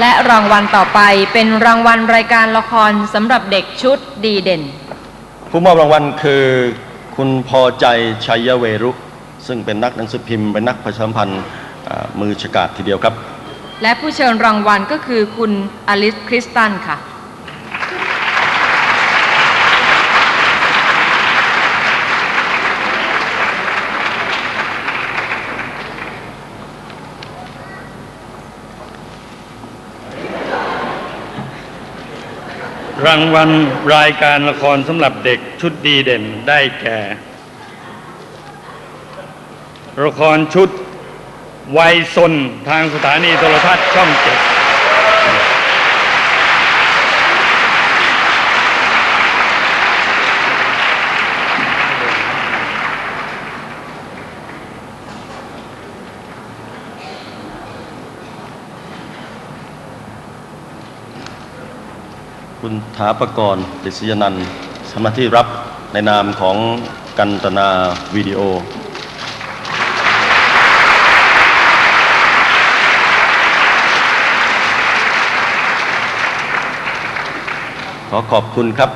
และรางวัลต่อไปเป็นรางวัลรายการละครสำหรับเด็กชุดดีเด่น ผู้มอบรางวัลคือคุณพอใจชัยเวรุ ซึ่งเป็นนักหนังสือพิมพ์เป็นนักประชาสัมพันธ์อ่ามือฉกาจทีเดียวครับ และผู้เชิญรางวัลก็คือคุณอลิสคริสตันค่ะ รางวัลรายการละครสำหรับเด็กชุดดีเด่นได้แก่ ละครชุดวัยสนทางสถานีโทรทัศน์ช่องเจ็ด คุณถาประกรณ์ดิษยนันท์ทำหน้าที่รับในนามของกันตนาวิดีโอ ขอขอบคุณครับ